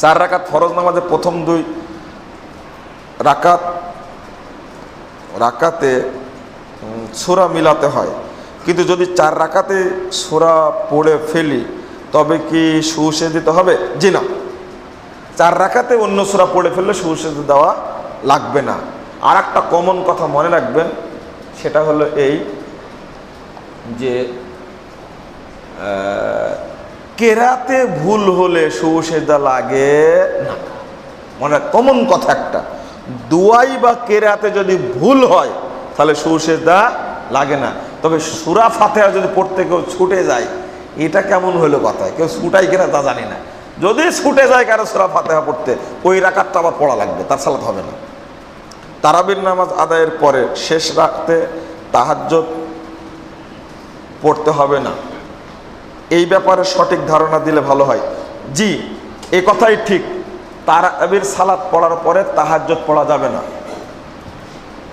চার রাকাত ফরজ নামাজে প্রথম দুই রাকাত, রাকাতে সূরা মিলাতে হয়। কিন্তু যদি চার রাকাতে সূরা পড়ে ফেলি, তবে কি সুসে দিতে হবে? জি না। চার রাকাতে অন্য সূরা পড়ে ফেললে সুসে দেওয়া লাগবে না। আর একটা কমন কথা মনে রাখবেন, সেটা হলো এই যে কেরাতে ভুল হলে সুসেদা লাগে না। মানে কমন কথা একটা। দুয়াই বা কেরাতে যদি ভুল হয়, তাহলে সুসেদা লাগে না। তবে সুরা ফাতেহা যদি পড়তে কেউ ছুটে যায়, এটা কেমন হলো কথা কেউ ছুটাই কিনা তা জানি না। যদি ছুটে যায় কারও সুরা ফাতেহা পড়তে, ওই রাকাতটা আবার পড়া লাগবে, তার সালাত হবে না। তারাবির নামাজ আদায়ের পরে শেষ রাখতে তাহাজ্জত পড়তে হবে না। এই ব্যাপারে সঠিক ধারণা দিলে ভালো হয়। জি, এ কথাই ঠিক। তারাবির সালাত পড়ার পরে তাহাজ্জত পড়া যাবে না।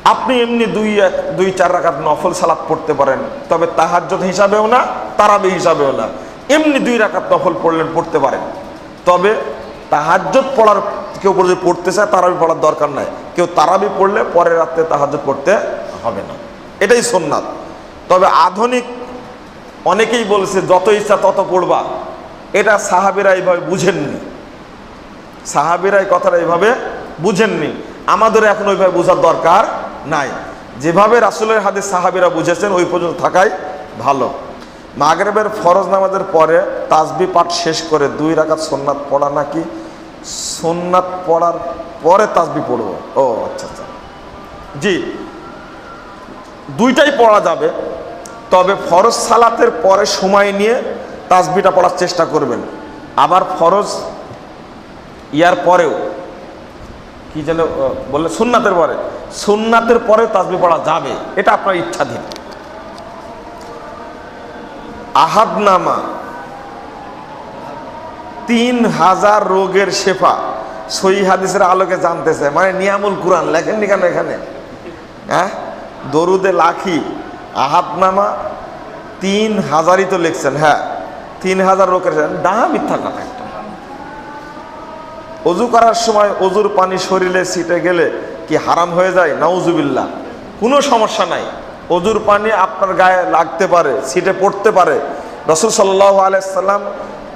আপনি এমনি দুই দুই, চার রাকাত নফল সালাত পড়তে পারেন, তবে তাহাজ্জত হিসাবেও না, তারাবি হিসাবেও না। এমনি দুই রাকাত নফল পড়লেন, পড়তে পারেন। তবে তাহাজ্জত পড়ার কেউ যদি পড়তে চায়, তারাবি পড়ার দরকার নাই। কেউ তারাবি পড়লে পরের রাত্রে তাহাজ্জত পড়তে হবে না। এটাই সোননাথ তবে আধুনিক অনেকেই বলছে, যত ইচ্ছা তত পড়বা। এটা সাহাবিরা এইভাবে বুঝেননি। সাহাবিরা এই কথাটা এইভাবে বুঝেননি। আমাদের এখন ওইভাবে বোঝার দরকার নাই। যেভাবে রাসুলের হাদিস সাহাবিরা বুঝেছেন, ওই পর্যন্ত থাকাই ভালো। মাগরেবের ফরজ নামাজের পরে তাজবি পাঠ শেষ করে দুই রাকাত সোননাথ পড়া নাকি? সোননাথ পড়ার পরে তাজবি পড়ব। ও আচ্ছা আচ্ছা। জি, দুইটাই পড়া যাবে। তবে ফরজ সালাতের পরে সময় নিয়ে তাসবিটা পড়ার চেষ্টা করবেন। আবার ফরজ ইয়ার পরেও, কি যেন বললে সুন্নাতের পরে সুন্নাতের পরে তাসবি পড়া যাবে, এটা আপনার ইচ্ছাধীন। আহাদনামা, তিন হাজার রোগের শেফা সই হাদিসের আলোকে জানতেছে মানে নিয়ামুল কোরআন, লেখেননি কেন এখানে? হ্যাঁ? দরুদে লাখি আহাদনামা তিন হাজারই তো লিখছেন হ্যাঁ তিন হাজার লোকের ডাহা মিথ্যা কথা একটা। অজু করার সময় অজুর পানি শরীরে ছিটে গেলে কি হারাম হয়ে যায়? নাউজুবিল্লাহ। কোনো সমস্যা নাই। অজুর পানি আপনার গায়ে লাগতে পারে, ছিটে পড়তে পারে। রসুল সাল্লাহ আলাইসাল্লাম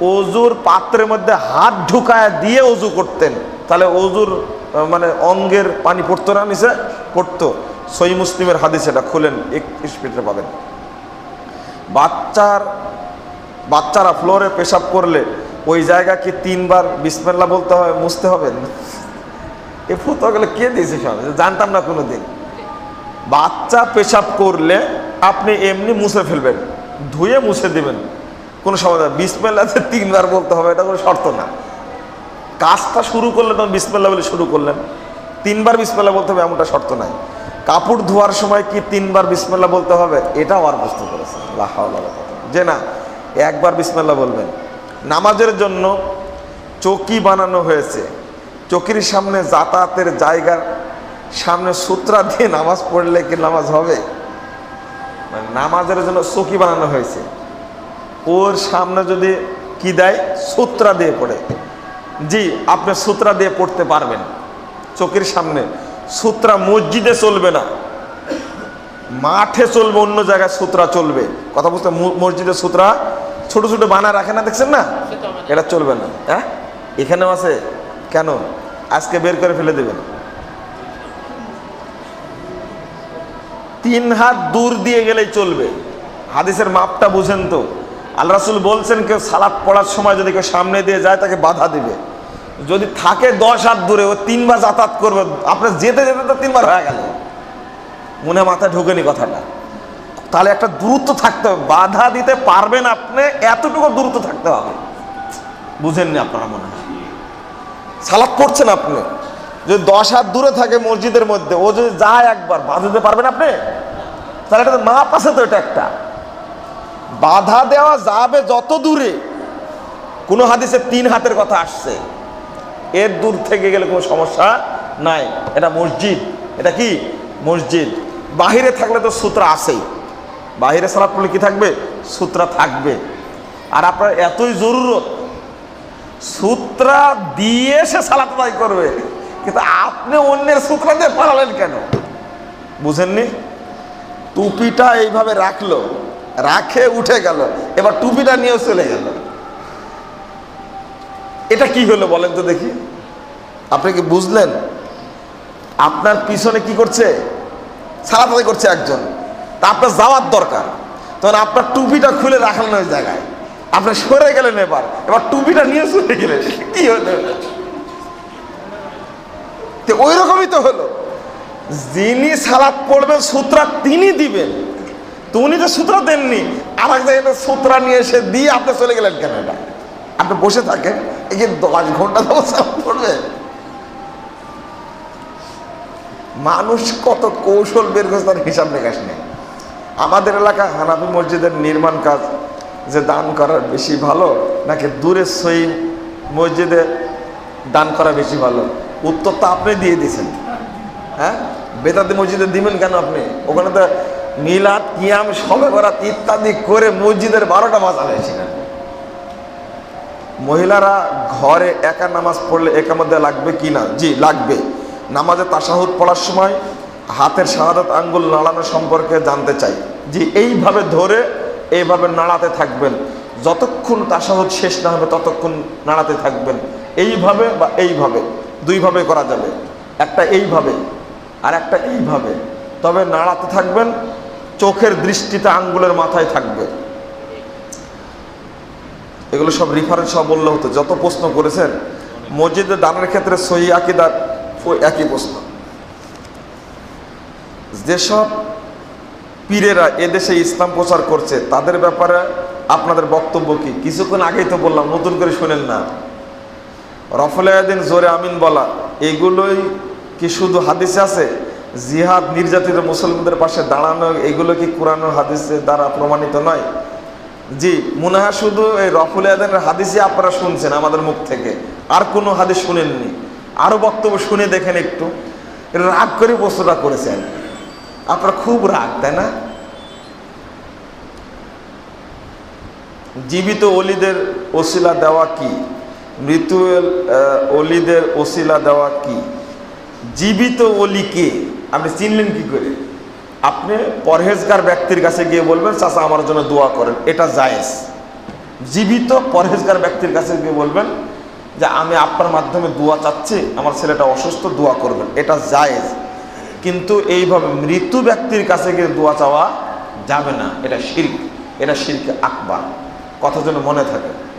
অজুর পাত্রের মধ্যে হাত ঢুকায় দিয়ে অজু করতেন। তাহলে অজুর মানে অঙ্গের পানি পড়তো না নিচে? পড়তো। সই মুসলিমের হাদিস এটা খুলেন একত্রিশ ফিটে পাবেন। বাচ্চার বাচ্চারা ফ্লোরে পেশাব করলে ওই জায়গা কি তিনবার বিসমেল্লা বলতে হবে, মুছতে হবে এ ফুতগুলো কে দিয়েছে সব? জানতাম না কোনো দিন বাচ্চা পেশাব করলে আপনি এমনি মুছে ফেলবেন, ধুয়ে মুছে দিবেন। কোনো সমস্যা বিসমেল্লাতে তিনবার বলতে হবে, এটা কোনো শর্ত না। কাজটা শুরু করলে তখন বিসমেল্লা বলে শুরু করলেন। তিনবার বিসমেল্লা বলতে হবে, এমনটা শর্ত নাই। কাপড় ধোয়ার সময় কি তিনবার বিসমেল্লা বলতে হবে? এটাও আর প্রশ্ন করেছে। যে না, একবার বিসমেল্লা বলবেন। নামাজের জন্য চৌকি বানানো হয়েছে। চকির সামনে যাতায়াতের জায়গার সামনে সূত্রা দিয়ে নামাজ পড়লে কি নামাজ হবে? মানে নামাজের জন্য চৌকি বানানো হয়েছে। ওর সামনে যদি কি দেয়? সূত্রা দিয়ে পড়ে। জি, আপনি সূত্রা দিয়ে পড়তে পারবেন। চোখের সামনে। সূত্রা মসজিদে চলবে না। মাঠে চলবে অন্য জায়গায় সূত্রা চলবে। কথা বুঝতে মু- মসজিদে সূত্রা ছোট ছোট বানা রাখে না দেখছেন না? এটা চলবে না হ্যাঁ? এখানেও আছে? কেন? আজকে বের করে ফেলে দেবেন। তিন হাত দূর দিয়ে গেলেই চলবে। হাদিসের মাপটা বুঝেন তো। আল্লাহ রাসুল বলছেন কেউ সালাদ পড়ার সময় যদি কেউ সামনে দিয়ে যায় তাকে বাধা দিবে। যদি থাকে দশ হাত দূরে, ও তিনবার যাতায়াত করবে আপনার যেতে যেতে তো তিনবার হয়ে গেল। মনে মাথায় ঢোকেনি কথাটা। তাহলে একটা দূরত্ব থাকতে হবে। বাধা দিতে পারবেন আপনি, এতটুকু দূরত্ব থাকতে হবে। বুঝেননি আপনারা মনে হয়? সালাদ পড়ছেন আপনি। যদি দশ হাত দূরে থাকে মসজিদের মধ্যে, ও যদি যায় একবার, বাধা দিতে পারবেন আপনি? তাহলে এটা মাপ আছে তো এটা একটা। বাধা দেওয়া যাবে যত দূরে। কোনো হাদিসে তিন হাতের কথা আসছে। এর দূর থেকে গেলে কোনো সমস্যা নাই। এটা মসজিদ। এটা কি? মসজিদ। বাহিরে থাকলে তো সূত্র আসেই বাহিরে সালাদ পড়লে কি থাকবে? সূত্রা থাকবে। আর আপনার এতই জরুরত, সূত্রা দিয়ে সে সালাত আদায় করবে। কিন্তু আপনি অন্যের সূত্রা দিয়ে পালালেন কেন? বুঝেননি? টুপিটা এইভাবে রাখল, রাখে উঠে গেল, এবার টুপিটা নিয়েও চলে গেল। এটা কি হলো বলেন তো দেখি। আপনি কি বুঝলেন? আপনার পিছনে কি করছে? আদায় করছে একজন। তা আপনার যাওয়ার দরকার। তখন আপনার টুপিটা খুলে রাখলেন ওই জায়গায়। আপনি সরে গেলেন এবার। এবার টুপিটা নিয়ে চলে গেলেন। কি হলো? তো ওই রকমই তো হলো। যিনি সালাত পড়বেন, সূত্রা তিনি দিবেন। তো উনি তো সূত্রা দেননি। আর এক জায়গায় সূত্রা নিয়ে এসে দিয়ে আপনি চলে গেলেন কেন এটা আপনি বসে থাকেন, এই যে দশ ঘণ্টা পড়বে। মানুষ কত কৌশল বের করছে তার হিসাব নিকাশ নেই। আমাদের এলাকা হানাফি মসজিদের নির্মাণ কাজ যে দান করার বেশি ভালো, নাকি দূরে সই মসজিদে দান করা বেশি ভালো? উত্তর তো আপনি দিয়ে দিয়েছেন। হ্যাঁ? বেতাদি মসজিদে দিবেন কেন আপনি? ওখানে তো মিলাদ, কিয়াম, সবে বরাত ইত্যাদি করে মসজিদের বারোটা বাজাবে সেখানে মহিলারা ঘরে একা নামাজ পড়লে একার মধ্যে লাগবে কি না? জি, লাগবে। নামাজে তাসাহুদ পড়ার সময় হাতের শাহাদাত আঙ্গুল নাড়ানো সম্পর্কে জানতে চাই। জি, এইভাবে ধরে এইভাবে নাড়াতে থাকবেন। যতক্ষণ তাসাহুদ শেষ না হবে, ততক্ষণ নাড়াতে থাকবেন। এইভাবে বা এইভাবে। দুইভাবে করা যাবে। একটা এইভাবে আর একটা এইভাবে। তবে নাড়াতে থাকবেন, চোখের দৃষ্টিতে আঙ্গুলের মাথায় থাকবে। এগুলো সব রিফারেন্স সব বললে হতো। যত প্রশ্ন করেছেন মসজিদে দানের ক্ষেত্রে সহি আকিদার একই প্রশ্ন। যেসব পীরেরা এদেশে ইসলাম প্রচার করছে, তাদের ব্যাপারে আপনাদের বক্তব্য কি? কিছুক্ষণ আগেই তো বললাম, নতুন করে শোনেন না। রফলায়দিন জোরে আমিন বলা, এগুলোই কি শুধু হাদিসে আছে? জিহাদ নির্যাতিত মুসলমানদের পাশে দাঁড়ানো, এগুলো কি কোরআন হাদিসের দ্বারা প্রমাণিত নয়? জি মনে হয় শুধু এই রফুল আদানের হাদিসই আপনারা শুনছেন আমাদের মুখ থেকে। আর কোনো হাদিস শুনেননি। আরও বক্তব্য শুনে দেখেন একটু। রাগ করে প্রশ্নটা করেছেন। আপনারা খুব রাগ, তাই না? জীবিত অলিদের ওসিলা দেওয়া কি? মৃত্যু অলিদের ওসিলা দেওয়া কি? জীবিত অলিকে আপনি চিনলেন কি করে? আপনি পরহেজগার ব্যক্তির কাছে গিয়ে বলবেন, চাচা, আমার জন্য দোয়া করেন। এটা জায়েজ। জীবিত পরহেজগার ব্যক্তির কাছে গিয়ে বলবেন যে, আমি আপনার মাধ্যমে দোয়া চাচ্ছি, আমার ছেলেটা অসুস্থ, দোয়া করবেন। এটা জায়েজ। কিন্তু এইভাবে মৃত্যু ব্যক্তির কাছে গিয়ে দোয়া চাওয়া যাবে না। এটা শির্ক। এটা শিরকে আকবার। কথা যেন মনে থাকে।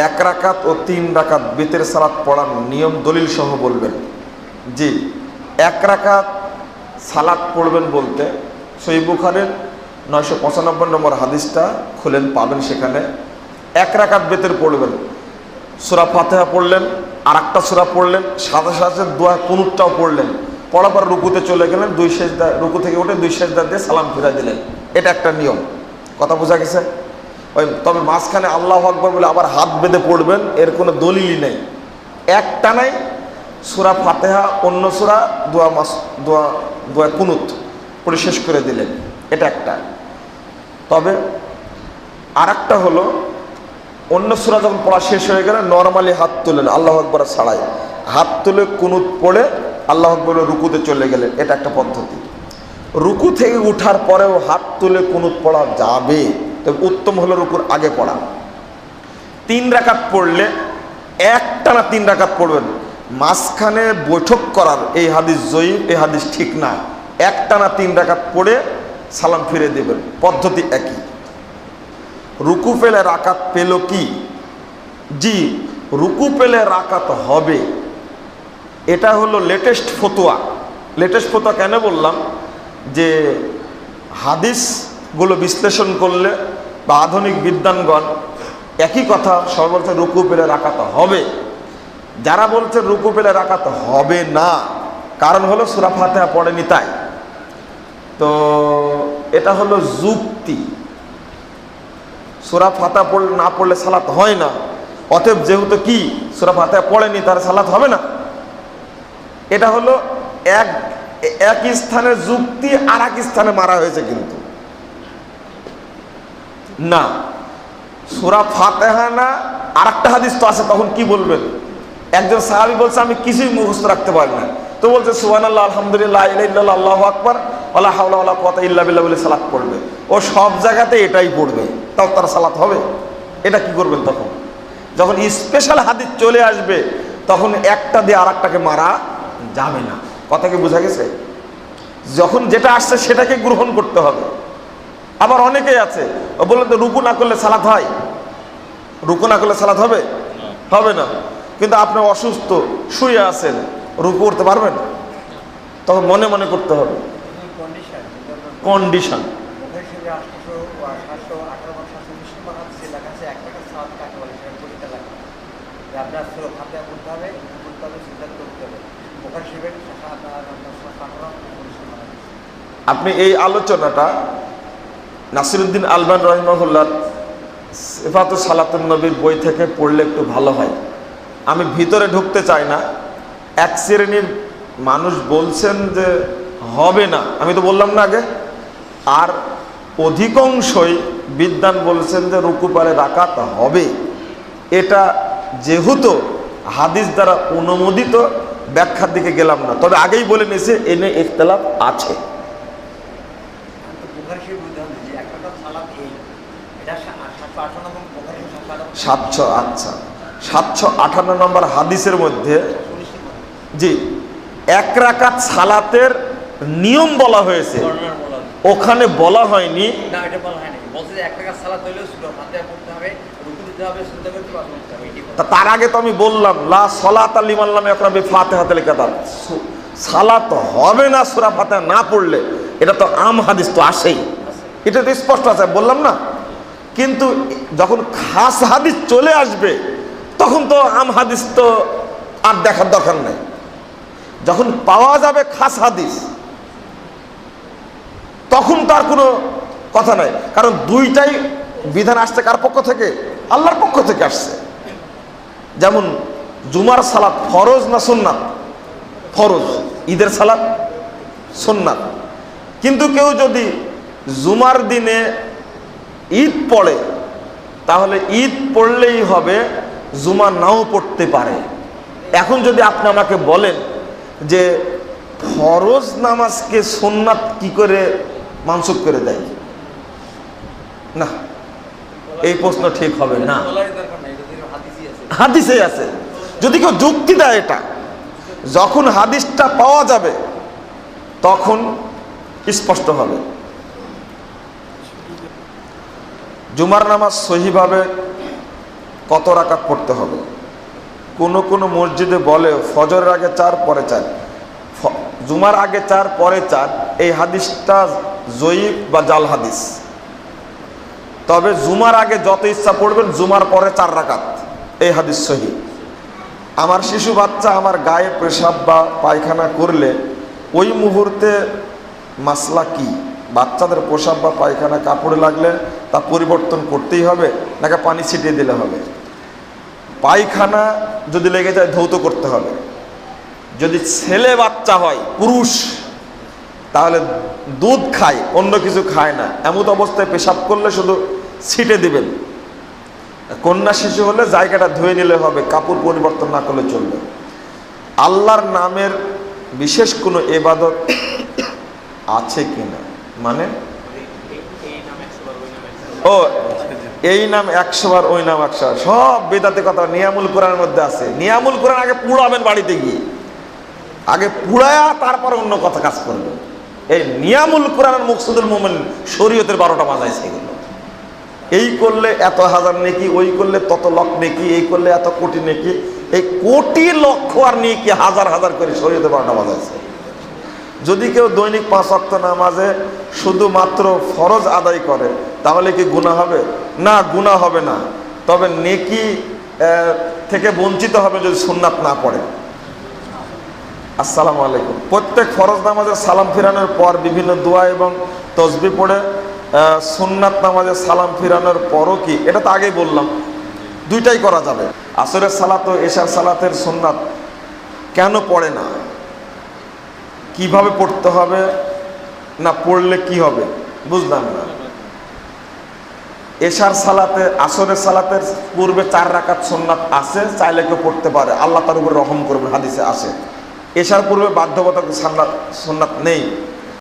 এক রাকাত ও তিন রাকাত বেতের সালাত পড়ার নিয়ম দলিল সহ বলবেন, জি এক রাকাত সালাত পড়বেন বলতে সই বুখারের নয়শো পঁচানব্বই নম্বর হাদিসটা খুলেন, পাবেন সেখানে। এক রাকাত বেতের পড়বেন। সুরা ফাতেহা পড়লেন আর একটা সুরা পড়লেন, সাথে সাথে দোয়া কুনুরটাও পড়লেন। পড়ার পর রুকুতে চলে গেলেন, দুই শেষদা রুকু থেকে উঠে দুই শেষদা দিয়ে সালাম ফিরাই দিলেন। এটা একটা নিয়ম। কথা বোঝা গেছে? ওই তবে মাঝখানে আল্লাহ আকবর বলে আবার হাত বেঁধে পড়বেন, এর কোনো দলিলই নেই। একটা নাই সুরা ফাতেহা, অন্য সুরা, দোয়া মাস, দোয়া দোয়া কুনুত পড়ে শেষ করে দিলেন। এটা একটা। তবে আর একটা হলো, অন্য সুরা যখন পড়া শেষ হয়ে গেলে নর্মালি হাত তুলেন, আল্লাহ আকবর ছাড়াই। হাত তুলে কুনুত পড়ে আল্লাহ আকবর রুকুতে চলে গেলেন। এটা একটা পদ্ধতি। রুকু থেকে উঠার পরেও হাত তুলে কুনুত পড়া যাবে। তবে উত্তম হলো রুকুর আগে পড়া। তিন রাকাত পড়লে একটা না তিন রাকাত পড়বেন। মাঝখানে বৈঠক করার এই হাদিস জয়ীব এই হাদিস ঠিক না। একটা না তিন রাকাত পড়ে সালাম ফিরে দেবেন। পদ্ধতি একই। রুকু পেলে রাকাত পেল কি? জি, রুকু পেলে রাকাত হবে। এটা হলো লেটেস্ট ফতোয়া। লেটেস্ট ফতোয়া কেন বললাম? যে হাদিসগুলো বিশ্লেষণ করলে বা আধুনিক বিদ্যানগণ একই কথা সর্বত্র রুকু পেলে রাখাতে হবে। যারা বলছে রুকু পেলে রাখাতে হবে না, কারণ হলো সুরা ফাতেহা পড়েনি তাই। তো এটা হলো যুক্তি। সুরা ফাতা পড়লে না পড়লে সালাত হয় না। অতএব যেহেতু কি, সুরা ফাতেহা পড়েনি তার সালাত হবে না। এটা হলো এক এক স্থানে যুক্তি আর এক স্থানে মারা হয়েছে কিন্তু। না, সুরা ফাতেহা না আর একটা হাদিস তো আছে, তখন কি বলবেন? একজন সাহাবি বলছে আমি কিছুই মুখস্থ রাখতে পারি না। তো বলছে সুবান আল্লাহ আলহামদুলিল্লাহ ইল্লাহ আল্লাহ আকবর। আল্লাহ হাওলা আল্লাহ কথা ইল্লা বিল্লাহ বলে সালাত পড়বে। ও সব জায়গাতে এটাই পড়বে। তাও তার সালাত হবে? এটা কি করবেন তখন? যখন স্পেশাল হাদিস চলে আসবে তখন একটা দিয়ে আর একটাকে মারা যাবে না। কথা কি বোঝা গেছে? যখন যেটা আসছে সেটাকে গ্রহণ করতে হবে। আবার অনেকেই আছে ও বললেন তো রুকু না করলে সালাত হয়? রুকু না করলে সালাত হবে? হবে না। কিন্তু আপনি অসুস্থ, শুয়ে আছেন, রুকু করতে পারবেন? তখন মনে মনে করতে হবে। কন্ডিশন। আপনি এই আলোচনাটা নাসিরুদ্দিন আলবান রহিমহুল্লাহ সেফাতু সালাতুন নবীর বই থেকে পড়লে একটু ভালো হয়। আমি ভিতরে ঢুকতে চাই না। এক শ্রেণির মানুষ বলছেন যে, হবে না। আমি তো বললাম না আগে। আর অধিকাংশই বিদ্যান বলছেন যে, রুকু পারে রাকাত হবে। এটা যেহেতু হাদিস দ্বারা অনুমোদিত, ব্যাখ্যার দিকে গেলাম না। তবে আগেই বলে নিয়েছে, এনে ইখতলাফ আছে। সাতশো আচ্ছা। সাতশো আটান্ন নম্বর হাদিসের মধ্যে জি এক রাকাত সালাতের নিয়ম বলা হয়েছে। ওখানে বলা হয়নি। হয় যে তার আগে তো আমি বললাম লা সলাত আলিম আল্লাহ একরাবি ফাতে হাতে লেখা সালাত হবে না সুরা ফাতে না পড়লে এটা তো আম হাদিস তো আসেই। এটা তো স্পষ্ট আছে বললাম না। কিন্তু যখন খাস হাদিস চলে আসবে তখন তো আম হাদিস তো আর দেখার দরকার নেই। যখন পাওয়া যাবে খাস হাদিস, তখন তার কোনো কথা নাই। কারণ দুইটাই বিধান আসছে কার পক্ষ থেকে? আল্লাহর পক্ষ থেকে আসছে। যেমন জুমার সালাত ফরজ না সুন্নাত? ফরজ, ঈদের সালাত সুন্নাত। কিন্তু কেউ যদি জুমার দিনে ঈদ পড়ে, তাহলে ঈদ পড়লেই হবে জুমা নাও পড়তে পারে। এখন যদি আপনি আমাকে বলেন যে ফরজ নামাজকে সুন্নাত কি করে মানসুক করে দেয়? না, এই প্রশ্ন ঠিক হবে না। হাদিসে আছে। যদি কেউ যুক্তি দেয় এটা, যখন হাদিসটা পাওয়া যাবে, তখন স্পষ্ট হবে। জুমার নামাজ সহিভাবে কত রাকাত পড়তে হবে? কোন কোন মসজিদে বলে, ফজরের আগে চার, পরে চার। জুমার আগে চার, পরে চার। এই হাদিসটা জয়ীব বা জাল হাদিস। তবে জুমার আগে যত ইচ্ছা পড়বেন, জুমার পরে চার রাকাত। এই হাদিস সহি। আমার শিশু বাচ্চা আমার গায়ে পেশাব বা পায়খানা করলে ওই মুহূর্তে মাসলা কি? বাচ্চাদের পোশাক বা পায়খানা কাপড়ে লাগলে তা পরিবর্তন করতেই হবে, নাকি পানি ছিটিয়ে দিলে হবে? পায়খানা যদি লেগে যায় ধৌত করতে হবে। যদি ছেলে বাচ্চা হয় পুরুষ তাহলে দুধ খায় অন্য কিছু খায় না। এমন অবস্থায় পেশাব করলে শুধু ছিটে দিবেন। কন্যা শিশু হলে জায়গাটা ধুয়ে নিলে হবে কাপড় পরিবর্তন না করলে চলবে। আল্লাহর নামের বিশেষ কোনো এবাদত আছে কিনা? মানে? ও এই নাম একশো বার, ওই নাম একশো সব বেদাতে কথা নিয়ামুল কোরআনের মধ্যে আছে। নিয়ামুল কোরআন আগে পুড়াবেন বাড়িতে গিয়ে। আগে পুড়ায়া, তারপর অন্য কথা কাজ করবেন এই নিয়ামুল কোরআনের মুকসুদুল মোমেন শরীয়তের বারোটা বাজাইছে এগুলো এই করলে এত হাজার নেকি, ওই করলে তত লক্ষ নেকি, এই করলে এত কোটি নেকি, এই কোটি লক্ষ আর নেকি হাজার হাজার করে শরীয়তের বারোটা বাজাইছে যদি কেউ দৈনিক পাঁচ অক্ত নামাজে শুধুমাত্র ফরজ আদায় করে তাহলে কি গুণা হবে? না গুণা হবে না। তবে নেকি থেকে বঞ্চিত হবে যদি সুন্নাত না পড়ে। আসসালামু আলাইকুম। প্রত্যেক ফরজ নামাজের সালাম ফিরানোর পর বিভিন্ন দোয়া এবং তসবি পড়ে সুন্নাত নামাজের সালাম ফিরানোর পরও কি? এটা তো আগেই বললাম। দুইটাই করা যাবে। আসরের সালাত ও এশার সালাতের সুন্নাত কেন পড়ে না? কীভাবে পড়তে হবে? না পড়লে কি হবে? বুঝলাম না। এশার সালাতে, আসরের সালাতের পূর্বে চার রাকাত সোননাথ আছে, চাইলে কেউ পড়তে পারে। আল্লাহ তার উপর রহম করবে হাদিসে আসে। এশার পূর্বে বাধ্যবাধক সান্নাত সোননাথ নেই।